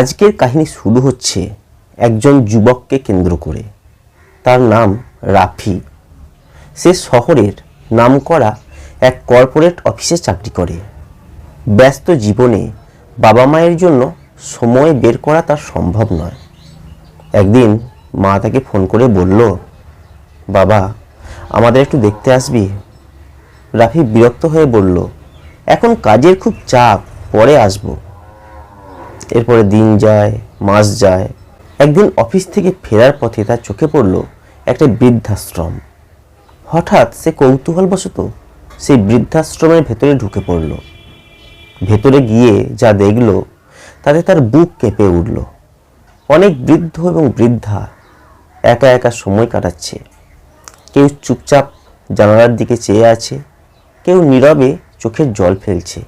আজকের কাহিনী শুরু হচ্ছে একজন যুবককে কেন্দ্র করে। তার নাম রাফি। সে শহরের নামকরা এক কর্পোরেট অফিসে চাকরি করে। ব্যস্ত জীবনে বাবা মায়ের জন্য সময় বের করা তার সম্ভব নয়। একদিন মা তাকে ফোন করে বলল, বাবা, আমাদের একটু দেখতে আসবি? রাফি বিরক্ত হয়ে বলল, এখন কাজের খুব চাপ, পরে আসব। এরপরে দিন যায়, মাস যায়। একদিন অফিস থেকে ফেরার পথে তার চোখে পড়ল একটা বৃদ্ধাশ্রম। হঠাৎ সে কৌতূহলবশত সেই বৃদ্ধাশ্রমের ভেতরে ঢুকে পড়ল। ভেতরে গিয়ে যা দেখল, তাতে তার বুক কেঁপে উঠল। অনেক বৃদ্ধ এবং বৃদ্ধা একা একা সময় কাটাচ্ছে। কেউ চুপচাপ জানালার দিকে চেয়ে আছে, কেউ নীরবে চোখের জল ফেলছে।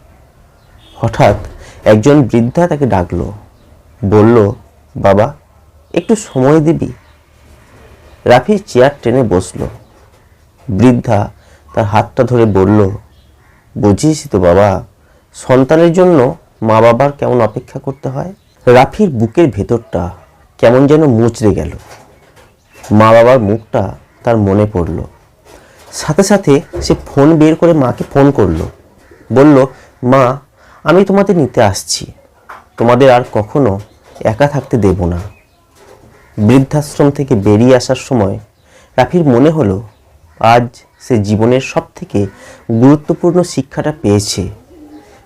হঠাৎ একজন বৃদ্ধা তাকে ডাকলো, বলল, বাবা, একটু সময় দিবি? রাফি চেয়ার টেনে বসল। বৃদ্ধা তার হাতটা ধরে বলল, বুঝিস তো বাবা, সন্তানের জন্য মা বাবার কেমন অপেক্ষা করতে হয়? রাফির বুকের ভেতরটা কেমন যেন মুচড়ে গেল। মা বাবার মুখটা তার মনে পড়ল। সাথে সাথে সে ফোন বের করে মাকে ফোন করল। বলল, মা আমি তোমাদের নিতে আসছি। তোমাদের আর কখনো একা থাকতে দেব না। বৃদ্ধাশ্রম থেকে বেরিয়ে আসার সময় রাফির মনে হলো, আজ সে জীবনের সব থেকে গুরুত্বপূর্ণ শিক্ষাটা পেয়েছে।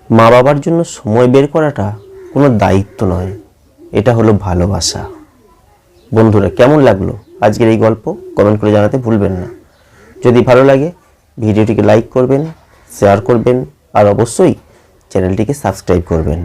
মা বাবার জন্য সময় বের করাটা কোনো দায়িত্ব নয়, এটা হলো ভালোবাসা। বন্ধুরা, কেমন লাগল আজকের এই গল্প? কমেন্ট করে জানাতে ভুলবেন না। যদি ভালো লাগে, ভিডিওটিকে লাইক করবেন, শেয়ার করবেন, আর অবশ্যই চ্যানেলটিকে সাবস্ক্রাইব করবেন।